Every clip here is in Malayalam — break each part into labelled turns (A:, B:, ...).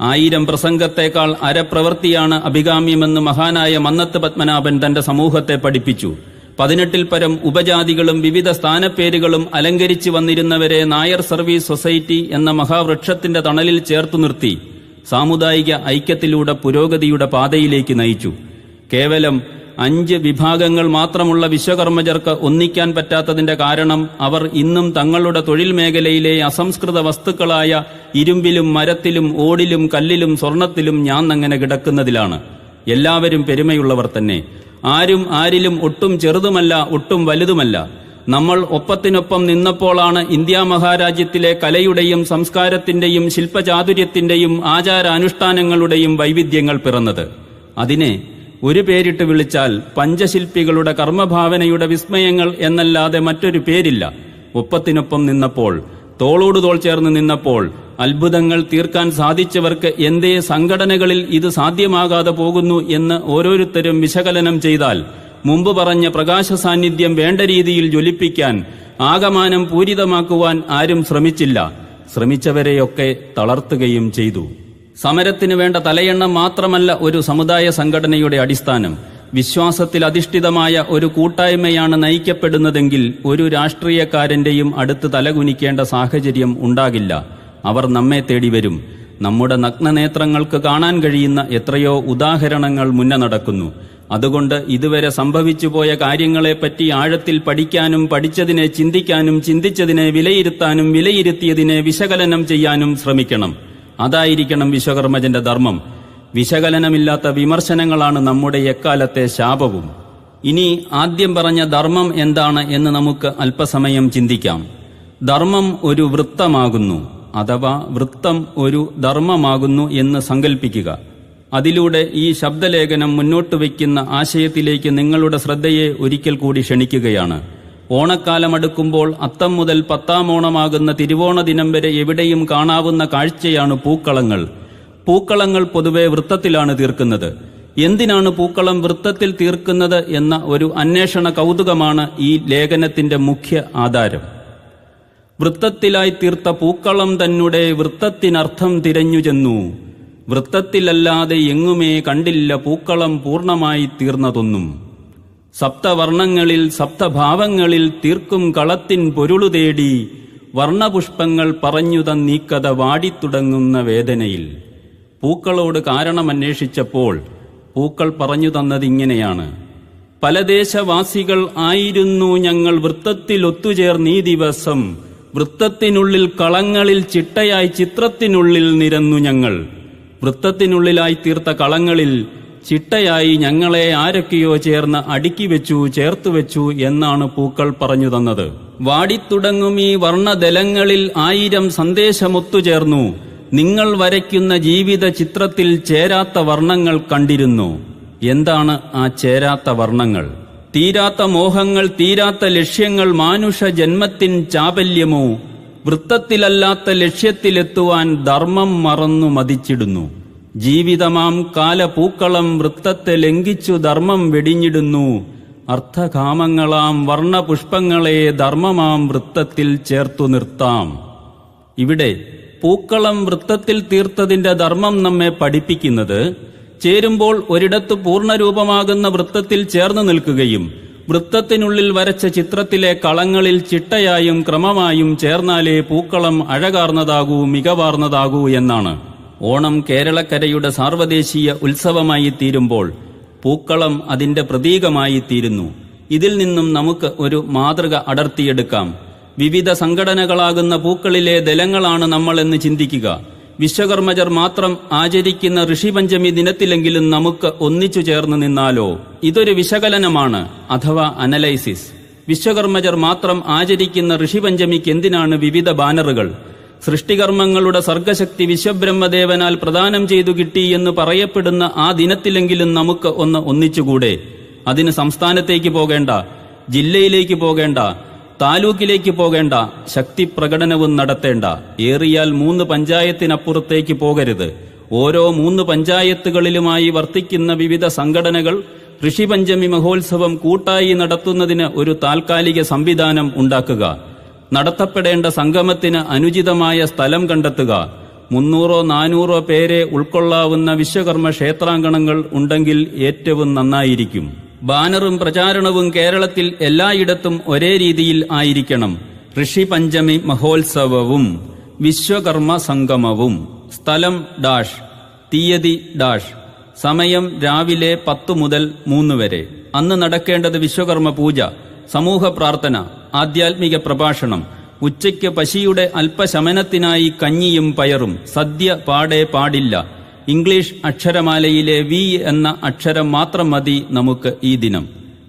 A: ആയിരം പ്രസംഗത്തേക്കാൾ അരപ്രവൃത്തിയാണ് അഭികാമ്യമെന്ന് മഹാനായ മന്നത്ത് പത്മനാഭൻ തന്റെ സമൂഹത്തെ പഠിപ്പിച്ചു. പതിനെട്ടിൽ പരം ഉപജാതികളും വിവിധ സ്ഥാനപ്പേരുകളും അലങ്കരിച്ചു വന്നിരുന്നവരെ നായർ സർവീസ് സൊസൈറ്റി എന്ന മഹാവൃക്ഷത്തിന്റെ തണലിൽ ചേർത്തു നിർത്തി. സാമുദായിക ഐക്യത്തിലൂടെ പുരോഗതിയുടെ പാതയിലേക്ക് നയിച്ചു. കേവലം അഞ്ച് വിഭാഗങ്ങൾ മാത്രമുള്ള വിശ്വകർമ്മജർക്ക് ഒന്നിക്കാൻ പറ്റാത്തതിന്റെ കാരണം അവർ ഇന്നും തങ്ങളുടെ തൊഴിൽ മേഖലയിലെ അസംസ്കൃത വസ്തുക്കളായ ഇരുമ്പിലും മരത്തിലും ഓടിലും കല്ലിലും സ്വർണത്തിലും ഞാൻ അങ്ങനെ കിടക്കുന്നതിലാണ്. എല്ലാവരും പെരുമയുള്ളവർ തന്നെ. ആരും ആരിലും ഒട്ടും ചെറുതുമല്ല ഒട്ടും വലുതുമല്ല. നമ്മൾ ഒപ്പത്തിനൊപ്പം നിന്നപ്പോളാണ് ഇന്ത്യ മഹാരാജ്യത്തിലെ കലയുടെയും സംസ്കാരത്തിന്റെയും ശില്പചാതുര്യത്തിന്റെയും ആചാരാനുഷ്ഠാനങ്ങളുടെയും വൈവിധ്യങ്ങൾ പിറന്നത്. അതിനെ ഒരു പേരിട്ട് വിളിച്ചാൽ പഞ്ചശില്പികളുടെ കർമ്മഭാവനയുടെ വിസ്മയങ്ങൾ എന്നല്ലാതെ മറ്റൊരു പേരില്ല. ഒപ്പത്തിനൊപ്പം നിന്നപ്പോൾ തോളോട് തോൾ ചേർന്ന് നിന്നപ്പോൾ അത്ഭുതങ്ങൾ തീർക്കാൻ സാധിച്ചവർക്ക് എന്തേ സംഘടനകളിൽ ഇത് സാധ്യമാകാതെ പോകുന്നു എന്ന് ഓരോരുത്തരും വിശകലനം ചെയ്താൽ മുമ്പ് പറഞ്ഞ പ്രകാശ സാന്നിധ്യം വേണ്ട രീതിയിൽ ജ്വലിപ്പിക്കാൻ ആകമാനം പൂരിതമാക്കുവാൻ ആരും ശ്രമിച്ചില്ല. ശ്രമിച്ചവരെയൊക്കെ തളർത്തുകയും ചെയ്തു. സമരത്തിന് വേണ്ട തലയെണ്ണം മാത്രമല്ല ഒരു സമുദായ സംഘടനയുടെ അടിസ്ഥാനം. വിശ്വാസത്തിൽ അധിഷ്ഠിതമായ ഒരു കൂട്ടായ്മയാണ് നയിക്കപ്പെടുന്നതെങ്കിൽ ഒരു രാഷ്ട്രീയക്കാരന്റെയും അടുത്ത് തലകുനിക്കേണ്ട സാഹചര്യം ഉണ്ടാകില്ല. അവർ നമ്മെ തേടി വരും നമ്മുടെ നഗ്നനേത്രങ്ങൾക്ക് കാണാൻ കഴിയുന്ന എത്രയോ ഉദാഹരണങ്ങൾ മുന്നേ നടക്കുന്നു. അതുകൊണ്ട് ഇതുവരെ സംഭവിച്ചുപോയ കാര്യങ്ങളെപ്പറ്റി ആഴത്തിൽ പഠിക്കാനും പഠിച്ചതിനെ ചിന്തിക്കാനും ചിന്തിച്ചതിനെ വിലയിരുത്താനും വിലയിരുത്തിയതിനെ വിശകലനം ചെയ്യാനും ശ്രമിക്കണം. അതായിരിക്കണം വിശ്വകർമ്മജന്റെ ധർമ്മം. വിശകലനമില്ലാത്ത വിമർശനങ്ങളാണ് നമ്മുടെ എക്കാലത്തെ ശാപവും. ഇനി ആദ്യം പറഞ്ഞ ധർമ്മം എന്താണ് എന്ന് നമുക്ക് അല്പസമയം ചിന്തിക്കാം. ധർമ്മം ഒരു വൃത്തമാകുന്നു അഥവാ വൃത്തം ഒരു ധർമ്മമാകുന്നു എന്ന് സങ്കല്പിക്കുക അതിലൂടെ ഈ ശബ്ദലേഖനം മുന്നോട്ട് വയ്ക്കുന്ന ആശയത്തിലേക്ക് നിങ്ങളുടെ ശ്രദ്ധയെ ഒരിക്കൽ കൂടി ക്ഷണിക്കുകയാണ്. ഓണക്കാലമടുക്കുമ്പോൾ അത്തം മുതൽ പത്താം ഓണമാകുന്ന തിരുവോണ ദിനം വരെ എവിടെയും കാണാവുന്ന കാഴ്ചയാണ് പൂക്കളങ്ങൾ. പൂക്കളങ്ങൾ പൊതുവെ വൃത്തത്തിലാണ് തീർക്കുന്നത്. എന്തിനാണ് പൂക്കളം വൃത്തത്തിൽ തീർക്കുന്നത് എന്ന ഒരു അന്വേഷണ കൗതുകമാണ് ഈ ലേഖനത്തിന്റെ മുഖ്യ ആധാരം. വൃത്തത്തിലായി തീർത്ത പൂക്കളം തന്നെ വൃത്തത്തിനർത്ഥം തിരഞ്ഞു ചെന്നു. വൃത്തത്തിലല്ലാതെ എങ്ങുമേ കണ്ടില്ല പൂക്കളം പൂർണമായി തീർന്നതൊന്നും. സപ്തവർണങ്ങളിൽ സപ്തഭാവങ്ങളിൽ തീർക്കും കളത്തിൻ പൊരുളു തേടി വർണപുഷ്പങ്ങൾ പറഞ്ഞു തന്നീക്കഥ വാടിത്തുടങ്ങുന്ന വേദനയിൽ. പൂക്കളോട് കാരണമന്വേഷിച്ചപ്പോൾ പൂക്കൾ പറഞ്ഞു തന്നതിങ്ങനെയാണ് പലദേശവാസികൾ ആയിരുന്നു ഞങ്ങൾ വൃത്തത്തിൽ ഒത്തുചേർന്നീ ദിവസം. വൃത്തത്തിനുള്ളിൽ കളങ്ങളിൽ ചിട്ടയായി ചിത്രത്തിനുള്ളിൽ നിരന്നു ഞങ്ങൾ. വൃത്തത്തിനുള്ളിലായി തീർത്ത കളങ്ങളിൽ ചിട്ടയായി ഞങ്ങളെ ആരൊക്കെയോ ചേർന്ന് അടുക്കി വെച്ചു ചേർത്തു വെച്ചു എന്നാണ് പൂക്കൾ പറഞ്ഞു തന്നത്. വാടിത്തുടങ്ങും ഈ വർണദലങ്ങളിൽ ആയിരം സന്ദേശമൊത്തുചേർന്നു. നിങ്ങൾ വരയ്ക്കുന്ന ജീവിത ചിത്രത്തിൽ ചേരാത്ത വർണങ്ങൾ കണ്ടിരുന്നു. എന്താണ് ആ ചേരാത്ത വർണങ്ങൾ? തീരാത്ത മോഹങ്ങൾ തീരാത്ത ലക്ഷ്യങ്ങൾ മാനുഷ ജന്മത്തിൻ ചാപല്യമോ വൃത്തത്തിലല്ലാത്ത ലക്ഷ്യത്തിലെത്തുവാൻ ധർമ്മം മറന്നു മതിച്ചിടുന്നു. ജീവിതമാം കാലപൂക്കളം വൃത്തത്തെ ലംഘിച്ചു ധർമ്മം വെടിഞ്ഞിടുന്നു. അർത്ഥകാമങ്ങളാം വർണപുഷ്പങ്ങളെ ധർമ്മമാം വൃത്തത്തിൽ ചേർത്തു നിർത്താം. ഇവിടെ പൂക്കളം വൃത്തത്തിൽ തീർത്തതിന്റെ ധർമ്മം നമ്മെ പഠിപ്പിക്കുന്നത് ചേരുമ്പോൾ ഒരിടത്ത് പൂർണരൂപമാകുന്ന വൃത്തത്തിൽ ചേർന്നു നിൽക്കുകയും വൃത്തത്തിനുള്ളിൽ വരച്ച ചിത്രത്തിലെ കളങ്ങളിൽ ചിട്ടയായും ക്രമമായും ചേർന്നാലേ പൂക്കളം അഴകാർന്നതാകൂ മികവാർന്നതാകൂ എന്നാണ്. ഓണം കേരളക്കരയുടെ സാർവദേശീയ ഉത്സവമായി തീരുമ്പോൾ പൂക്കളം അതിന്റെ പ്രതീകമായി തീരുന്നു ഇതിൽ നിന്നും നമുക്ക് ഒരു മാതൃക അടർത്തിയെടുക്കാം. വിവിധ സംഘടനകളാകുന്ന പൂക്കളിലെ ദലങ്ങളാണ് നമ്മളെന്ന് ചിന്തിക്കുക. വിശ്വകർമ്മജർ മാത്രം ആചരിക്കുന്ന ഋഷിപഞ്ചമി ദിനത്തിലെങ്കിലും നമുക്ക് ഒന്നിച്ചു ചേർന്ന് നിന്നാലോ? ഇതൊരു വിശകലനമാണ് അഥവാ അനലൈസിസ്. വിശ്വകർമ്മജർ മാത്രം ആചരിക്കുന്ന ഋഷിപഞ്ചമിക്ക് എന്തിനാണ് വിവിധ ബാനറുകൾ? സൃഷ്ടികർമ്മങ്ങളുടെ സർഗശക്തി വിശ്വബ്രഹ്മദേവനാൽ പ്രദാനം ചെയ്തു കിട്ടി എന്ന് പറയപ്പെടുന്ന ആ ദിനത്തിലെങ്കിലും നമുക്ക് ഒന്ന് ഒന്നിച്ചുകൂടെ. അതിന് സംസ്ഥാനത്തേക്ക് പോകേണ്ട ജില്ലയിലേക്ക് പോകേണ്ട താലൂക്കിലേക്ക് പോകേണ്ട ശക്തി പ്രകടനവും നടത്തേണ്ട. ഏറിയാൽ മൂന്ന് പഞ്ചായത്തിനപ്പുറത്തേക്ക് പോകരുത്. ഓരോ മൂന്ന് പഞ്ചായത്തുകളിലുമായി വർത്തിക്കുന്ന വിവിധ സംഘടനകൾ ഋഷിപഞ്ചമി മഹോത്സവം കൂട്ടായി നടത്തുന്നതിന് ഒരു താൽക്കാലിക സംവിധാനം ഉണ്ടാക്കുക. നടത്തപ്പെടേണ്ട സംഗമത്തിന് അനുചിതമായ സ്ഥലം കണ്ടെത്തുക. മുന്നൂറോ നാനൂറോ പേരെ ഉൾക്കൊള്ളാവുന്ന വിശ്വകർമ്മ ക്ഷേത്രാങ്കണങ്ങൾ ഉണ്ടെങ്കിൽ ഏറ്റവും നന്നായിരിക്കും. ബാനറും പ്രചാരണവും കേരളത്തിൽ എല്ലായിടത്തും ഒരേ രീതിയിൽ ആയിരിക്കണം. ഋഷി പഞ്ചമി മഹോത്സവവും വിശ്വകർമ്മ സംഗമവും. സ്ഥലം ഡാഷ് തീയതി ഡാഷ്. സമയം രാവിലെ പത്തു മുതൽ മൂന്ന് വരെ. അന്ന് നടക്കേണ്ടത് വിശ്വകർമ്മ പൂജ. സമൂഹ പ്രാർത്ഥന ആധ്യാത്മിക പ്രഭാഷണം ഉച്ചയ്ക്ക് പശിയുടെ അല്പശമനത്തിനായി കഞ്ഞിയും പയറും സദ്യ പാടെ പാടില്ല. ഇംഗ്ലീഷ് അക്ഷരമാലയിലെ വി എന്ന അക്ഷരം മാത്രം മതി നമുക്ക് ഈ ദിനം.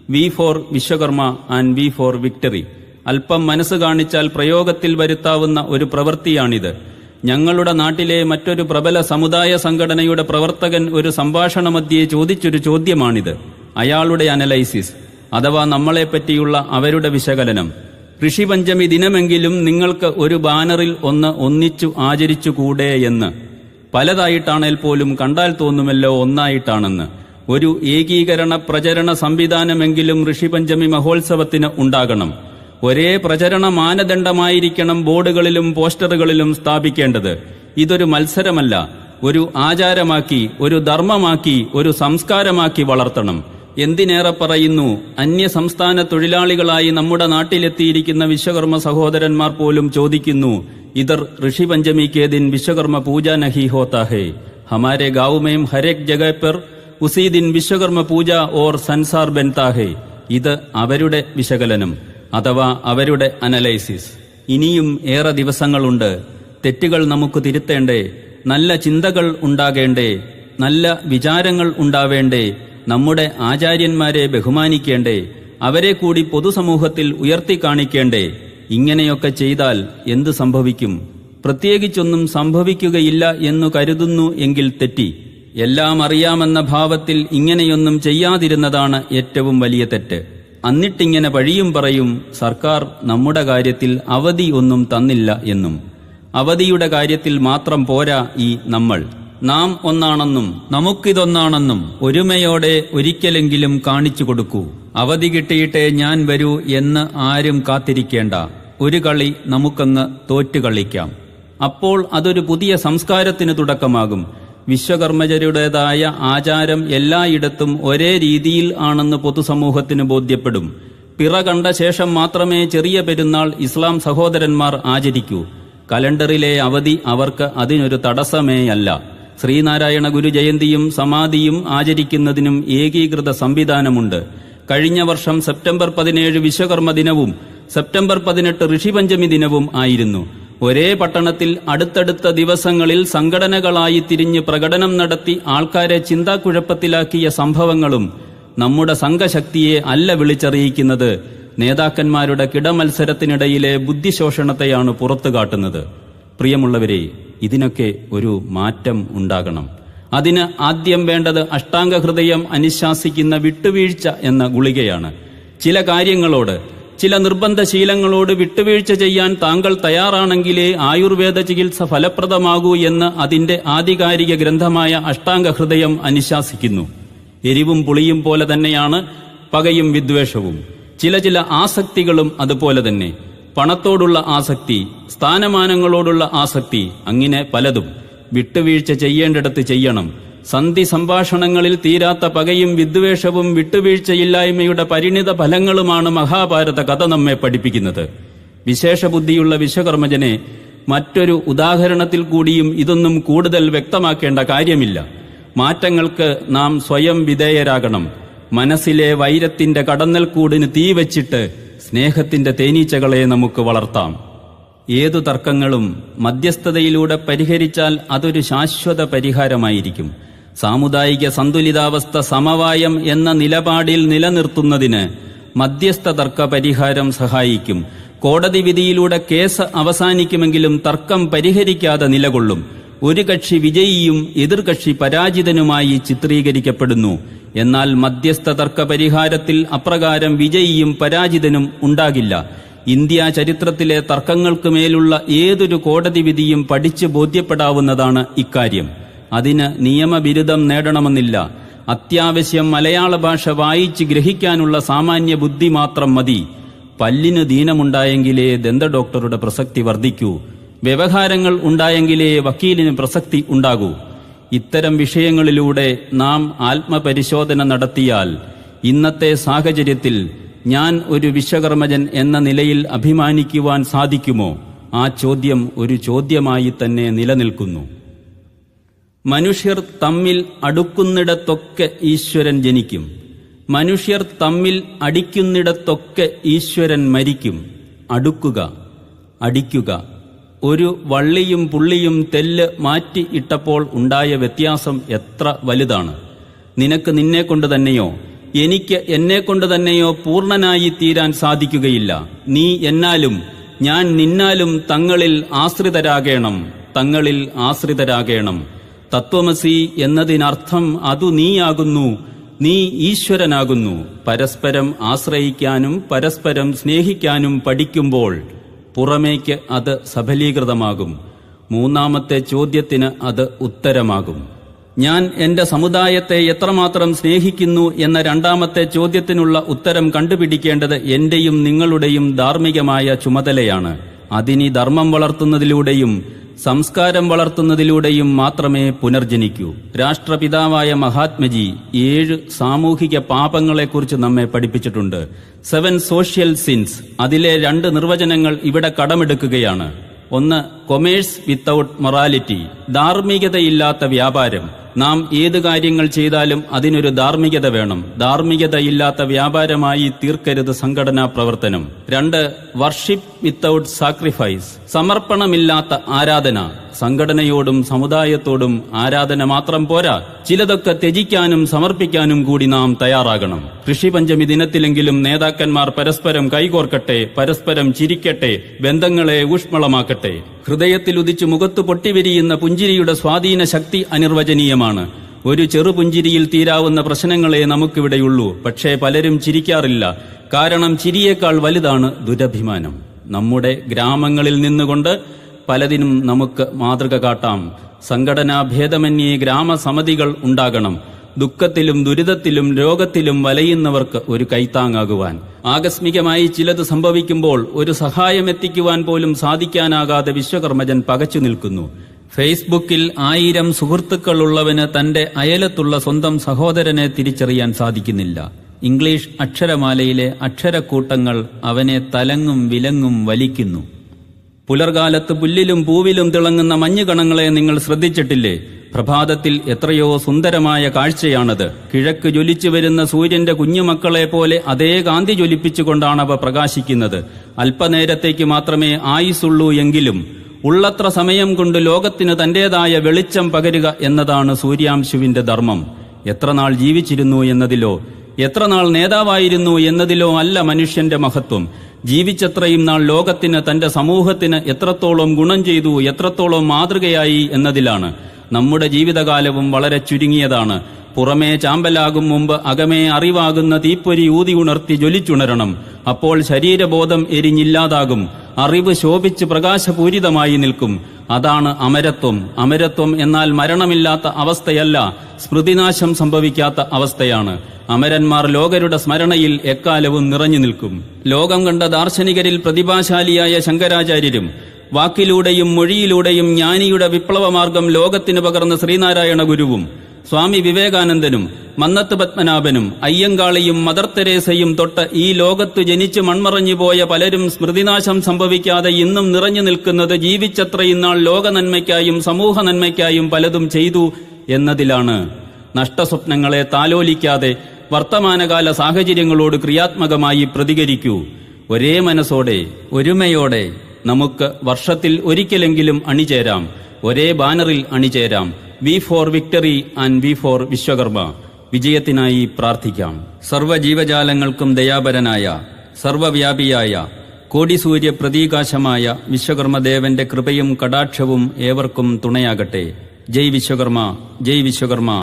A: V for Vishwakarma and V for victory. അല്പം മനസ്സ് കാണിച്ചാൽ പ്രയോഗത്തിൽ വരുത്താവുന്ന ഒരു പ്രവൃത്തിയാണിത്. ഞങ്ങളുടെ നാട്ടിലെ മറ്റൊരു പ്രബല സമുദായ സംഘടനയുടെ പ്രവർത്തകൻ ഒരു സംഭാഷണമധ്യേ ചോദിച്ചൊരു ചോദ്യമാണിത്. അയാളുടെ അനലൈസിസ്. അഥവാ നമ്മളെപ്പറ്റിയുള്ള അവരുടെ വിശകലനം. ഋഷിപഞ്ചമി ദിനമെങ്കിലും നിങ്ങൾക്ക് ഒരു ബാനറിൽ ഒന്ന് ഒന്നിച്ചു ആചരിച്ചുകൂടെ എന്ന്. പലതായിട്ടാണേൽ പോലും കണ്ടാൽ തോന്നുമല്ലോ ഒന്നായിട്ടാണെന്ന്. ഒരു ഏകീകരണ പ്രചരണ സംവിധാനമെങ്കിലും ഋഷിപഞ്ചമി മഹോത്സവത്തിന് ഉണ്ടാകണം. ഒരേ പ്രചരണ മാനദണ്ഡമായിരിക്കണം ബോർഡുകളിലും പോസ്റ്ററുകളിലും സ്ഥാപിക്കേണ്ടത്. ഇതൊരു മത്സരമല്ല. ഒരു ആചാരമാക്കി ഒരു ധർമ്മമാക്കി ഒരു സംസ്കാരമാക്കി വളർത്തണം. എന്തിനേറെ പറയുന്നു? അന്യ സംസ്ഥാന തൊഴിലാളികളായി നമ്മുടെ നാട്ടിലെത്തിയിരിക്കുന്ന വിശ്വകർമ്മ സഹോദരന്മാർ പോലും ചോദിക്കുന്നു ഇതർ ഋഷി പഞ്ചമി കേദിൻ വിശ്വകർമ്മ പൂജ നഹി ഹോത്താ ഹമാരെ ഗാവുമേം ഹരേക് ജഗഹ പെർ ഉസീ ദിൻ വിശ്വകർമ്മ പൂജ ഓർ സൻസാർ ബെൻതാഹേ ഇത് അവരുടെ വിശകലനം അഥവാ അവരുടെ അനലൈസിസ്. ഇനിയും ഏറെ ദിവസങ്ങളുണ്ട്. തെറ്റുകൾ നമുക്ക് തിരുത്തേണ്ടേ? നല്ല ചിന്തകൾ ഉണ്ടാകേണ്ടേ? നല്ല വിചാരങ്ങൾ ഉണ്ടാവേണ്ടേ? നമ്മുടെ ആചാര്യന്മാരെ ബഹുമാനിക്കേണ്ടേ അവരെ കൂടി പൊതുസമൂഹത്തിൽ ഉയർത്തി കാണിക്കേണ്ടേ ഇങ്ങനെയൊക്കെ ചെയ്താൽ എന്തു സംഭവിക്കും? പ്രത്യേകിച്ചൊന്നും സംഭവിക്കുകയില്ല എന്നു കരുതുന്നു എങ്കിൽ തെറ്റി. എല്ലാം അറിയാമെന്ന ഭാവത്തിൽ ഇങ്ങനെയൊന്നും ചെയ്യാതിരുന്നതാണ് ഏറ്റവും വലിയ തെറ്റ്. അന്നിട്ടിങ്ങനെ വഴിയും പറയും സർക്കാർ നമ്മുടെ കാര്യത്തിൽ അവധി ഒന്നും തന്നില്ല എന്നും. അവധിയുടെ കാര്യത്തിൽ മാത്രം പോരാ ഈ നമ്മൾ. നാം ഒന്നാണെന്നും നമുക്കിതൊന്നാണെന്നും ഒരുമയോടെ ഒരിക്കലെങ്കിലും കാണിച്ചു കൊടുക്കൂ. അവധി കിട്ടിയിട്ടേ ഞാൻ വരൂ എന്ന് ആരും കാത്തിരിക്കേണ്ട. ഒരു കളി നമുക്കങ്ങ് തോറ്റുകളിക്കാം അപ്പോൾ അതൊരു പുതിയ സംസ്കാരത്തിന് തുടക്കമാകും. വിശ്വകർമ്മചരുടേതായ ആചാരം എല്ലായിടത്തും ഒരേ രീതിയിൽ ആണെന്ന് പൊതുസമൂഹത്തിന് ബോധ്യപ്പെടും. പിറ കണ്ട ശേഷം മാത്രമേ ചെറിയ പെരുന്നാൾ ഇസ്ലാം സഹോദരന്മാർ ആചരിക്കൂ. കലണ്ടറിലെ അവധി അവർക്ക് അതിനൊരു തടസ്സമേയല്ല. ശ്രീനാരായണ ഗുരു ജയന്തിയും സമാധിയും ആചരിക്കുന്നതിനും ഏകീകൃത സംവിധാനമുണ്ട്. കഴിഞ്ഞ വർഷം സെപ്റ്റംബർ പതിനേഴ് വിശ്വകർമ്മ ദിനവും സെപ്റ്റംബർ പതിനെട്ട് ഋഷിപഞ്ചമി ദിനവും ആയിരുന്നു. ഒരേ പട്ടണത്തിൽ അടുത്തടുത്ത ദിവസങ്ങളിൽ സംഘടനകളായി തിരിഞ്ഞ് പ്രകടനം നടത്തി ആൾക്കാരെ ചിന്താക്കുഴപ്പത്തിലാക്കിയ സംഭവങ്ങളും നമ്മുടെ സംഘശക്തിയെ അല്ല വിളിച്ചറിയിക്കുന്നത്. നേതാക്കന്മാരുടെ കിടമത്സരത്തിനിടയിലെ ബുദ്ധിശോഷണത്തെയാണ് പുറത്തുകാട്ടുന്നത്. പ്രിയമുള്ളവരെ ഇതിനൊക്കെ ഒരു മാറ്റം ഉണ്ടാകണം. അതിന് ആദ്യം വേണ്ടത് അഷ്ടാംഗ ഹൃദയം അനുശാസിക്കുന്ന വിട്ടുവീഴ്ച എന്ന ഗുളികയാണ്. ചില കാര്യങ്ങളോട് ചില നിർബന്ധ ശീലങ്ങളോട് വിട്ടുവീഴ്ച ചെയ്യാൻ താങ്കൾ തയ്യാറാണെങ്കിലേ ആയുർവേദ ചികിത്സ ഫലപ്രദമാകൂ എന്ന് അതിന്റെ ആധികാരിക ഗ്രന്ഥമായ അഷ്ടാംഗ ഹൃദയം അനുശാസിക്കുന്നു. എരിവും പുളിയും പോലെ തന്നെയാണ് പകയും വിദ്വേഷവും. ചില ചില ആസക്തികളും അതുപോലെ തന്നെ. പണത്തോടുള്ള ആസക്തി സ്ഥാനമാനങ്ങളോടുള്ള ആസക്തി അങ്ങനെ പലതും. വിട്ടുവീഴ്ച ചെയ്യേണ്ടിടത്ത് ചെയ്യണം. സന്ധി സംഭാഷണങ്ങളിൽ തീരാത്ത പകയും വിദ്വേഷവും വിട്ടുവീഴ്ചയില്ലായ്മയുടെ പരിണിത ഫലങ്ങളുമാണ് മഹാഭാരത കഥ നമ്മെ പഠിപ്പിക്കുന്നത്. വിശേഷബുദ്ധിയുള്ള വിശ്വകർമ്മജനെ മറ്റൊരു ഉദാഹരണത്തിൽ കൂടിയും ഇതൊന്നും കൂടുതൽ വ്യക്തമാക്കേണ്ട കാര്യമില്ല. മാറ്റങ്ങൾക്ക് നാം സ്വയം വിധേയരാകണം. മനസ്സിലെ വൈരത്തിന്റെ കടന്നൽ കൂടിന് തീ വെച്ചിട്ട് സ്നേഹത്തിന്റെ തേനീച്ചകളെ നമുക്ക് വളർത്താം. ഏതു തർക്കങ്ങളും മധ്യസ്ഥതയിലൂടെ പരിഹരിച്ചാൽ അതൊരു ശാശ്വത പരിഹാരമായിരിക്കും. സാമുദായിക സന്തുലിതാവസ്ഥ സമവായം എന്ന നിലപാടിൽ നിലനിർത്തുന്നതിന് മധ്യസ്ഥ തർക്ക പരിഹാരം സഹായിക്കും. കോടതി വിധിയിലൂടെ കേസ് അവസാനിക്കുമെങ്കിലും തർക്കം പരിഹരിക്കാതെ നിലകൊള്ളും. ഒരു കക്ഷി വിജയിയും എതിർകക്ഷി പരാജിതനുമായി ചിത്രീകരിക്കപ്പെടുന്നു. എന്നാൽ മധ്യസ്ഥ തർക്ക പരിഹാരത്തിൽ അപ്രകാരം വിജയിയും പരാജിതനും ഉണ്ടാകില്ല. ഇന്ത്യ ചരിത്രത്തിലെ തർക്കങ്ങൾക്ക് മേലുള്ള ഏതൊരു കോടതി വിധിയും പഠിച്ചു ബോധ്യപ്പെടാവുന്നതാണ് ഇക്കാര്യം. അതിന് നിയമബിരുദം നേടണമെന്നില്ല. അത്യാവശ്യം മലയാള ഭാഷ വായിച്ച് ഗ്രഹിക്കാനുള്ള സാമാന്യ ബുദ്ധി മാത്രം മതി. പല്ലിന് ദീനമുണ്ടായെങ്കിലേ ദന്ത ഡോക്ടറുടെ പ്രസക്തി വർദ്ധിക്കൂ. വ്യവഹാരങ്ങൾ ഉണ്ടായെങ്കിലേ വക്കീലിന് പ്രസക്തി ഉണ്ടാകൂ. ഇത്തരം വിഷയങ്ങളിലൂടെ നാം ആത്മപരിശോധന നടത്തിയാൽ ഇന്നത്തെ സാഹചര്യത്തിൽ ഞാൻ ഒരു വിശ്വകർമ്മജൻ എന്ന നിലയിൽ അഭിമാനിക്കുവാൻ സാധിക്കുമോ? ആ ചോദ്യം ഒരു ചോദ്യമായി തന്നെ നിലനിൽക്കുന്നു. മനുഷ്യർ തമ്മിൽ അടുക്കുന്നിടത്തൊക്കെ ഈശ്വരൻ ജനിക്കും. മനുഷ്യർ തമ്മിൽ അടിക്കുന്നിടത്തൊക്കെ ഈശ്വരൻ മരിക്കും. അടുക്കുക അടിക്കുക. ഒരു വള്ളിയും പുള്ളിയും തെല്ല് മാറ്റി ഇട്ടപ്പോൾ ഉണ്ടായ വ്യത്യാസം എത്ര വലുതാണ്? നിനക്ക് നിന്നെക്കൊണ്ട് തന്നെയോ? എനിക്ക് എന്നെക്കൊണ്ട് തന്നെയോ പൂർണനായി തീരാൻ സാധിക്കുകയില്ല. നീ എന്നാലും ഞാൻ നിന്നാലും തങ്ങളിൽ ആശ്രിതരാകേണം. തങ്ങളിൽ ആശ്രിതരാകേണം. തത്വമസി എന്നതിനർത്ഥം അതു നീയാകുന്നു. നീ ഈശ്വരനാകുന്നു. പരസ്പരം ആശ്രയിക്കാനും പരസ്പരം സ്നേഹിക്കാനും പഠിക്കുമ്പോൾ പുറമേക്ക് അത് സഫലീകൃതമാകും മൂന്നാമത്തെ ചോദ്യത്തിന് അത് ഉത്തരമാകും. ഞാൻ എന്റെ സമുദായത്തെ എത്രമാത്രം സ്നേഹിക്കുന്നു എന്ന രണ്ടാമത്തെ ചോദ്യത്തിനുള്ള ഉത്തരം കണ്ടുപിടിക്കേണ്ടത് എന്റെയും നിങ്ങളുടെയും ധാർമ്മികമായ ചുമതലയാണ്. അതിനി ധർമ്മം വളർത്തുന്നതിലൂടെയും സംസ്കാരം വളർത്തുന്നതിലൂടെയും മാത്രമേ പുനർജനിക്കൂ. രാഷ്ട്രപിതാവായ മഹാത്മജി ഏഴ് സാമൂഹിക പാപങ്ങളെക്കുറിച്ച് നമ്മെ പഠിപ്പിച്ചിട്ടുണ്ട്. സെവൻ സോഷ്യൽ സിൻസ് അതിലെ രണ്ട് നിർവചനങ്ങൾ ഇവിടെ കടമെടുക്കുകയാണ്. ഒന്ന് കൊമേഴ്സ് വിത്തൌട്ട് മൊറാലിറ്റി ധാർമ്മികതയില്ലാത്ത വ്യാപാരം. നാം ഏത് കാര്യങ്ങൾ ചെയ്താലും അതിനൊരു ധാർമ്മികത വേണം. ധാർമ്മികതയില്ലാത്ത വ്യാപാരമായി തീർക്കരുത് സംഘടനാ പ്രവർത്തനം. രണ്ട് വർഷിപ്പ് വിത്തൌട്ട് സാക്രിഫൈസ്. സമർപ്പണമില്ലാത്ത ആരാധന. സംഘടനയോടും സമുദായത്തോടും ആരാധന മാത്രം പോരാ. ചിലതൊക്കെ ത്യജിക്കാനും സമർപ്പിക്കാനും കൂടി നാം തയ്യാറാകണം. കൃഷിപഞ്ചമി ദിനത്തിലെങ്കിലും നേതാക്കന്മാർ പരസ്പരം കൈകോർക്കട്ടെ പരസ്പരം ചിരിക്കട്ടെ ബന്ധങ്ങളെ ഊഷ്മളമാക്കട്ടെ. ഹൃദയത്തിൽ ഉദിച്ചു മുഖത്ത് പൊട്ടിവിരിയുന്ന പുഞ്ചിരിയുടെ സ്വാധീന ശക്തി അനിർവചനീയമാണ്. ഒരു ചെറുപുഞ്ചിരിയിൽ തീരാവുന്ന പ്രശ്നങ്ങളെ നമുക്കിവിടെയുള്ളൂ. പക്ഷേ പലരും ചിരിക്കാറില്ല. കാരണം ചിരിയേക്കാൾ വലുതാണ് ദുരഭിമാനം. നമ്മുടെ ഗ്രാമങ്ങളിൽ നിന്നുകൊണ്ട് പലതിനും നമുക്ക് മാതൃക കാട്ടാം. സംഘടനാ ഭേദമന്യേ ഗ്രാമസമിതികൾ ഉണ്ടാകണം. ദുഃഖത്തിലും ദുരിതത്തിലും രോഗത്തിലും വലയുന്നവർക്ക് ഒരു കൈത്താങ്ങാകുവാൻ. ആകസ്മികമായി ചിലത് സംഭവിക്കുമ്പോൾ ഒരു സഹായമെത്തിക്കുവാൻ പോലും സാധിക്കാനാകാതെ വിശ്വകർമ്മജൻ പകച്ചു നിൽക്കുന്നു. ഫേസ്ബുക്കിൽ ആയിരം സുഹൃത്തുക്കളുള്ളവന് തന്റെ അയലത്തുള്ള സ്വന്തം സഹോദരനെ തിരിച്ചറിയാൻ സാധിക്കുന്നില്ല. ഇംഗ്ലീഷ് അക്ഷരമാലയിലെ അക്ഷരക്കൂട്ടങ്ങൾ അവനെ തലങ്ങും വിലങ്ങും വലിക്കുന്നു. പുലർകാലത്ത് പുല്ലിലും പൂവിലും തിളങ്ങുന്ന മഞ്ഞുകണങ്ങളെ നിങ്ങൾ ശ്രദ്ധിച്ചിട്ടില്ലേ? പ്രഭാതത്തിൽ എത്രയോ സുന്ദരമായ കാഴ്ചയാണത്. കിഴക്ക് ജ്വലിച്ചു വരുന്ന സൂര്യന്റെ കുഞ്ഞുമക്കളെ പോലെ അതേ കാന്തി ജ്വലിപ്പിച്ചുകൊണ്ടാണ് അവ പ്രകാശിക്കുന്നത്. അല്പനേരത്തേക്ക് മാത്രമേ ആയുസുള്ളൂ എങ്കിലും ഉള്ളത്ര സമയം കൊണ്ട് ലോകത്തിന് തന്റേതായ വെളിച്ചം പകരുക എന്നതാണ് സൂര്യാംശുവിന്റെ ധർമ്മം. എത്ര നാൾ ജീവിച്ചിരുന്നു എന്നതിലോ എത്ര നാൾ നേതാവായിരുന്നു എന്നതിലോ അല്ല മനുഷ്യന്റെ മഹത്വം. ജീവിച്ചത്രയും നാൾ ലോകത്തിന് തന്റെ സമൂഹത്തിന് എത്രത്തോളം ഗുണം ചെയ്തു എത്രത്തോളം മാതൃകയായി എന്നതിലാണ്. നമ്മുടെ ജീവിതകാലവും വളരെ ചുരുങ്ങിയതാണ്. പുറമേ ചാമ്പലാകും മുമ്പ് അകമേ അറിവാകുന്ന തീപ്പൊരി ഊതി ഉണർത്തി ജ്വലിച്ചുണരണം. അപ്പോൾ ശരീരബോധം എരിഞ്ഞില്ലാതാകും. അറിവ് ശോഭിച്ച് പ്രകാശപൂരിതമായി നിൽക്കും. അതാണ് അമരത്വം. അമരത്വം എന്നാൽ മരണമില്ലാത്ത അവസ്ഥയല്ല സ്മൃതിനാശം സംഭവിക്കാത്ത അവസ്ഥയാണ്. അമരന്മാർ ലോകരുടെ സ്മരണയിൽ എക്കാലവും നിറഞ്ഞു നിൽക്കും. ലോകം കണ്ട ദാർശനികരിൽ പ്രതിഭാശാലിയായ ശങ്കരാചാര്യരും വാക്കിലൂടെയും മൊഴിയിലൂടെയും ജ്ഞാനിയുടെ വിപ്ലവമാർഗം ലോകത്തിന് പകർന്ന ശ്രീനാരായണ ഗുരുവും സ്വാമി വിവേകാനന്ദനും മന്നത്ത് പത്മനാഭനും അയ്യങ്കാളിയും മദർ തെരേസയും തൊട്ട് ഈ ലോകത്ത് ജനിച്ച് മൺമറഞ്ഞു പോയ പലരും സ്മൃതിനാശം സംഭവിക്കാതെ ഇന്നും നിറഞ്ഞു നിൽക്കുന്നത് ജീവിച്ചത്രയും നാൾ ലോക നന്മയ്ക്കായും സമൂഹ നന്മയ്ക്കായും പലതും ചെയ്തു എന്നതിലാണ് നഷ്ടസ്വപ്നങ്ങളെ താലോലിക്കാതെ വർത്തമാനകാല സാഹചര്യങ്ങളോട് ക്രിയാത്മകമായി പ്രതികരിക്കൂ. ഒരേ മനസ്സോടെ ഒരുമയോടെ നമുക്ക് വർഷത്തിൽ ഒരിക്കലെങ്കിലും അണിചേരാം. ഒരേ ബാനറിൽ അണിചേരാം. V for victory and V for Vishwakarma. വിജയത്തിനായി പ്രാർത്ഥിക്കാം. സർവജീവജാലങ്ങൾക്കും ദയാപരനായ സർവവ്യാപിയായ കോടിസൂര്യ പ്രതീകാശമായ വിശ്വകർമ്മദേവന്റെ കൃപയും കടാക്ഷവും ഏവർക്കും തുണയാകട്ടെ. ജയ് വിശ്വകർമ്മ ജയ് വിശ്വകർമ്മ.